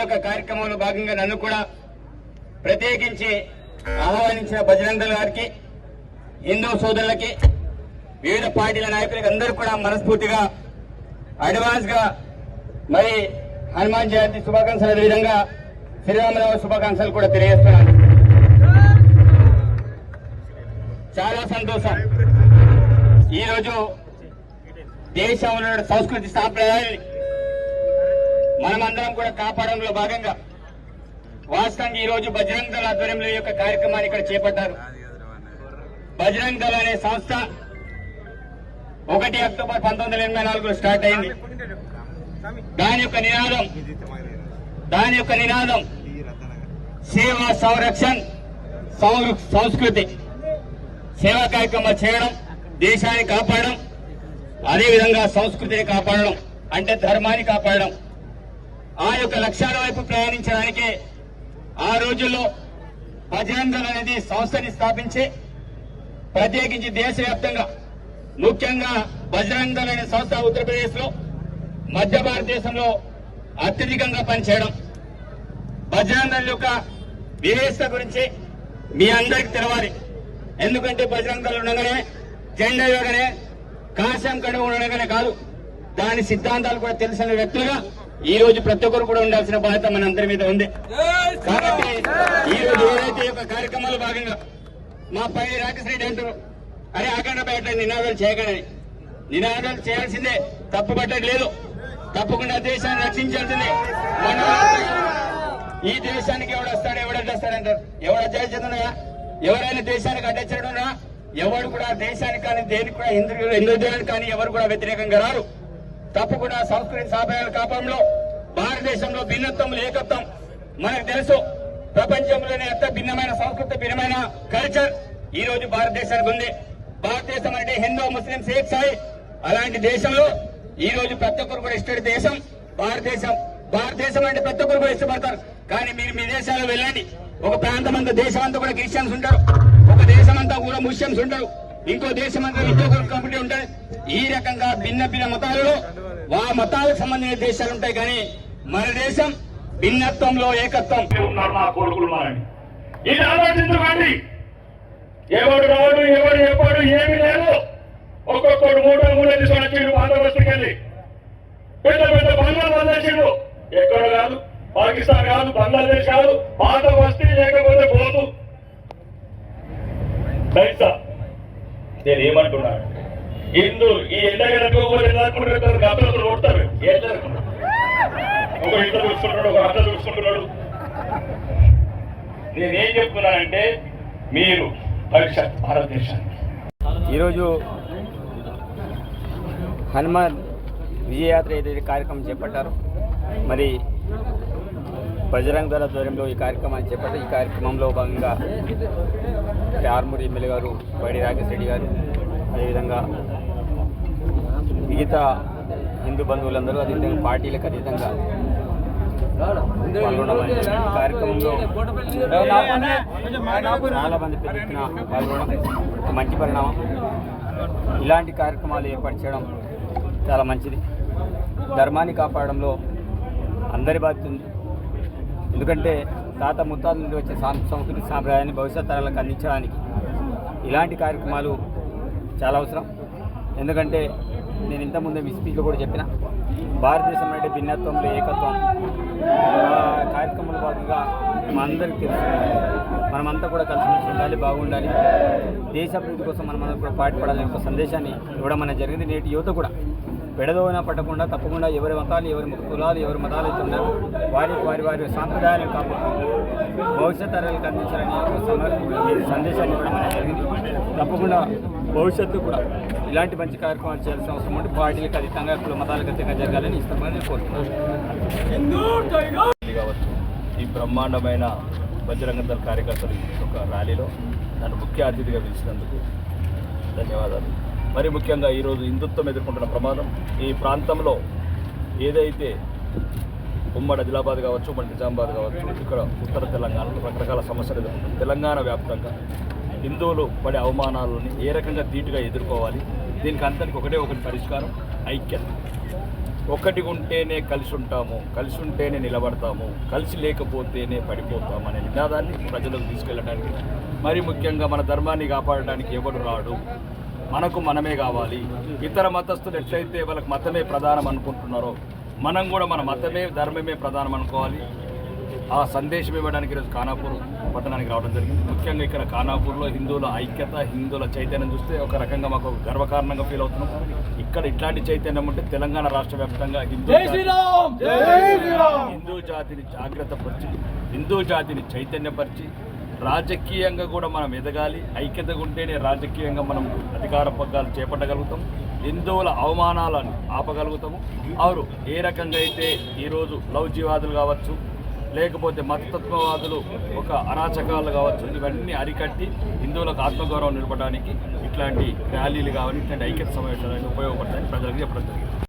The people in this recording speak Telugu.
యొక్క కార్యక్రమంలో భాగంగా నన్ను కూడా ప్రత్యేకించి ఆహ్వానించిన బజరంగల్ గారికి హిందూ సోదరులకి వివిధ పార్టీల నాయకులకి అందరూ కూడా మనస్ఫూర్తిగా అడ్వాన్స్గా మరి హనుమాన్ జయంతి శుభాకాంక్షలు. అదేవిధంగా శ్రీరామరావు శుభాకాంక్షలు కూడా తెలియజేస్తున్నాను. చాలా సంతోషం. ఈరోజు దేశంలో సంస్కృతి సాంప్రదాయాన్ని మనమందరం కూడా కాపాడంలో భాగంగా వాస్తవంగా ఈ రోజు బజరంగ్ దళ ఆధ్వర్యంలో ఈ యొక్క కార్యక్రమాన్ని ఇక్కడ చేపట్టారు. బజరంగ్ దళ అనే సంస్థ ఒకటి అక్టోబర్ పంతొమ్మిది వందల ఎనభై నాలుగులో స్టార్ట్ అయింది. దాని యొక్క నినాదం దాని యొక్క నినాదం సేవ సంరక్షణ్ సంస్కృతి సేవా కార్యక్రమాలు చేయడం దేశాన్ని కాపాడడం అదేవిధంగా సంస్కృతిని కాపాడడం అంటే ధర్మాన్ని కాపాడడం. ఆ యొక్క లక్ష్యాల వైపు ప్రయాణించడానికి ఆ రోజుల్లో భజరంగల్ అనేది సంస్థని స్థాపించి ప్రత్యేకించి దేశవ్యాప్తంగా ముఖ్యంగా భజరంగల్ అనే సంస్థ ఉత్తరప్రదేశ్లో మధ్య భారతదేశంలో అత్యధికంగా పనిచేయడం. భజరంగల్ యొక్క వ్యవస్థ గురించి మీ అందరికి తెలవాలి. ఎందుకంటే భజరంగల్ ఉండగానే జెండా ఇవ్వగానే కాశం కడుగు ఉండగానే కాదు దాని సిద్ధాంతాలు కూడా తెలిసిన వ్యక్తులుగా ఈ రోజు ప్రతి ఒక్కరు కూడా ఉండాల్సిన బాధ్యత మన అందరి మీద ఉంది. కాబట్టి ఈ రోజు ఏదైతే యొక్క కార్యక్రమాల్లో భాగంగా మా పై రాకేష్ అంటారు అరే ఆకండ బయట నినాదాలు చేయగలని నినాదాలు చేయాల్సిందే తప్పు పట్టట్లేదు తప్పకుండా దేశాన్ని రక్షించాల్సిందే. మన ఈ దేశానికి ఎవడు వస్తాడు ఎవడు అడ్డొస్తాడంటారు ఎవడు అడ్డొచ్చిందా ఎవరైనా దేశానికి అడ్డొచ్చాడున్నా ఎవడు కూడా దేశానికి కానీ దేనికి కూడా హిందూ హిందూ దేశానికి కానీ ఎవరు కూడా వ్యతిరేకంగా రారు. తప్పకుండా సంస్కృతి సాంప్రదాయాల కాపంలో భారతదేశంలో భిన్నత్వం ఏకత్వం మనకు తెలుసు ప్రపంచంలోనే అత్త భిన్నమైన సంస్కృతి భిన్నమైన కల్చర్ ఈ రోజు భారతదేశానికి ఉంది. భారతదేశం అంటే హిందూ ముస్లిం షేక్ సాయి అలాంటి దేశంలో ఈ రోజు ప్రతి ఒక్కరు కూడా ఇష్టపడే దేశం భారతదేశం. భారతదేశం అంటే ప్రతి ఒక్కరు కూడా ఇష్టపడతారు. కానీ మీరు మీ దేశాల్లో వెళ్ళండి. ఒక ప్రాంతం అంతా దేశం అంతా కూడా క్రిస్టియన్స్ ఉంటారు. ఒక దేశం అంతా కూడా ముస్లిమ్స్ ఉంటారు. ఇంకో దేశం అంతా కమిటీ ఉంటాయి ఈ రకంగా భిన్న భిన్న మతాలలో ఆ మతాలకు సంబంధించిన దేశాలు ఉంటాయి కానీ మన దేశం భిన్నత్వంలో ఏకత్వం. ఉన్నారు నా కొడుకులు మనని ఇది ఆలోచించుకోండి ఎవడు రాడు ఎవడు ఎప్పుడు ఏమి లేదు. ఒక్కొక్కడు మూడో మూడో తీసుకొచ్చిండు బందోబస్తుకి వెళ్ళి. పెద్ద పెద్ద బంగారు వదిలేసిండు. ఎక్కడ కాదు? పాకిస్తాన్ కాదు బంగ్లాదేశ్ కాదు. పాత వస్తీ లేకపోతే పోదు. తెలుసా నేను ఏమంటున్నాను ఇందు ఈ ఎండగడకపోతే అనుకుంటారు గతంలో కొడతారు ఒక ఇంట్లో చూసుకుంటున్నాడు ఒక అట్లా చూసుకుంటున్నాడు. నేనేం చెప్తున్నానంటే మీరు భవిష్యత్ భారతదేశానికి. ఈరోజు హనుమాన్ విజయయాత్ర ఏదైతే కార్యక్రమం చేపట్టారో మరి బజరంగ దళ ఆధ్వర్యంలో ఈ కార్యక్రమాన్ని చేపట్టి ఈ కార్యక్రమంలో భాగంగా ఆర్మూరి ఎమ్మెల్యే గారు వైడి రాకేష్ రెడ్డి గారు అదేవిధంగా మిగతా హిందూ బంధువులందరూ అదేవిధంగా పార్టీలకు అతీతంగా పాల్గొనడం కార్యక్రమంలో చాలా మంది పెద్ద పాల్గొనడం ఒక మంచి పరిణామం. ఇలాంటి కార్యక్రమాలు ఏర్పాటు చేయడం చాలా మంచిది. ధర్మాన్ని కాపాడడంలో అందరి బాధ్యత ఉంది. ఎందుకంటే తాత ముత్తాత నుండి వచ్చే సంస్కృతి సాంప్రదాయాన్ని భవిష్యత్ తరాలకు అందించడానికి ఇలాంటి కార్యక్రమాలు చాలా అవసరం. ఎందుకంటే నేను ఇంతకుముందే మీ స్పీచ్లో కూడా చెప్పిన భారతదేశం అంటే భిన్నత్వంలో ఏకత్వం. కార్యక్రమంలో భాగంగా మనందరికీ తెలుసు. మనమంతా కూడా కలిసిమెలిసి ఉండాలి బాగుండాలి. దేశ అభివృద్ధి కోసం మనం కూడా పాటుపడాలనే ఒక సందేశాన్ని ఇవ్వడం అనేది జరిగింది. నేటి యువత కూడా పెడదోన పట్టకుండా తప్పకుండా ఎవరి మతాలు ఎవరి కులాలు ఎవరి మతాలు అయితే ఉన్నారో వారి వారి వారి సాంప్రదాయాలను కాపాడుతూ భవిష్యత్ తరాలకు అందించాలని సందేశాన్ని ఇవ్వడం అనేది జరిగింది. తప్పకుండా భవిష్యత్తు కూడా ఇలాంటి మంచి కార్యక్రమాలు చేయాల్సిన అవసరం ఉంటే పార్టీలకు అతీతంగా కుల మతాలకు అతీతంగా జరగాలని ఇష్టమని నేను కోరుతున్నాను. కావచ్చు ఈ బ్రహ్మాండమైన బజరంగ దళ కార్యకర్తలు ఒక ర్యాలీలో నన్ను ముఖ్య అతిథిగా పిలిచినందుకు ధన్యవాదాలు. మరి ముఖ్యంగా ఈరోజు హిందుత్వం ఎదుర్కొంటున్న ప్రమాదం ఈ ప్రాంతంలో ఏదైతే ఉమ్మడి ఆదిలాబాద్ కావచ్చు ఉమ్మడి నిజామాబాద్ కావచ్చు ఇక్కడ ఉత్తర తెలంగాణలో రకరకాల సమస్యలు ఎదుర్కొంటుంది తెలంగాణ వ్యాప్తంగా హిందువులు పడే అవమానాలని ఏ రకంగా ధీటుగా ఎదుర్కోవాలి? దీనికి అంతటికి ఒకటే ఒకటి పరిష్కారం ఐక్యత ఒకటి ఉంటేనే కలిసి ఉంటాము కలిసి ఉంటేనే నిలబడతాము కలిసి లేకపోతేనే పడిపోతాము అనే నినాదాన్ని ప్రజలకు తీసుకెళ్ళడానికి మరి ముఖ్యంగా మన ధర్మాన్ని కాపాడడానికి ఎవడు రాడు? మనకు మనమే కావాలి. ఇతర మతస్థులు ఎట్లయితే వాళ్ళకి మతమే ప్రధానం అనుకుంటున్నారో మనం కూడా మన మతమే ధర్మమే ప్రధానం అనుకోవాలి. ఆ సందేశం ఇవ్వడానికి ఈరోజు ఖానాపూర్ పట్టణానికి రావడం జరిగింది. ముఖ్యంగా ఇక్కడ ఖానాపూర్లో హిందువుల ఐక్యత హిందువుల చైతన్యం చూస్తే ఒక రకంగా మాకు గర్వకారణంగా ఫీల్ అవుతున్నాం. ఇక్కడ ఇట్లాంటి చైతన్యం ఉంటే తెలంగాణ రాష్ట్ర వ్యాప్తంగా హిందూ హిందూ జాతిని జాగ్రత్త పరిచి హిందూ జాతిని చైతన్యపరిచి రాజకీయంగా కూడా మనం ఎదగాలి. ఐక్యతగా ఉంటేనే రాజకీయంగా మనం అధికార పగ్గాలు చేపట్టగలుగుతాం. హిందువుల అవమానాలను ఆపగలుగుతాము. వారు ఏ రకంగా అయితే ఈరోజు లౌజీవాదులు కావచ్చు లేకపోతే మతతత్వవాదులు ఒక అరాచకాలు కావచ్చు ఇవన్నీ అరికట్టి హిందువులకు ఆత్మగౌరవం నిలపడానికి ఇట్లాంటి ర్యాలీలు కావాలి ఇట్లాంటి ఐక్యత సమావేశాలు ఉపయోగపడతాయని ప్రజలకు చెప్పడం జరిగింది.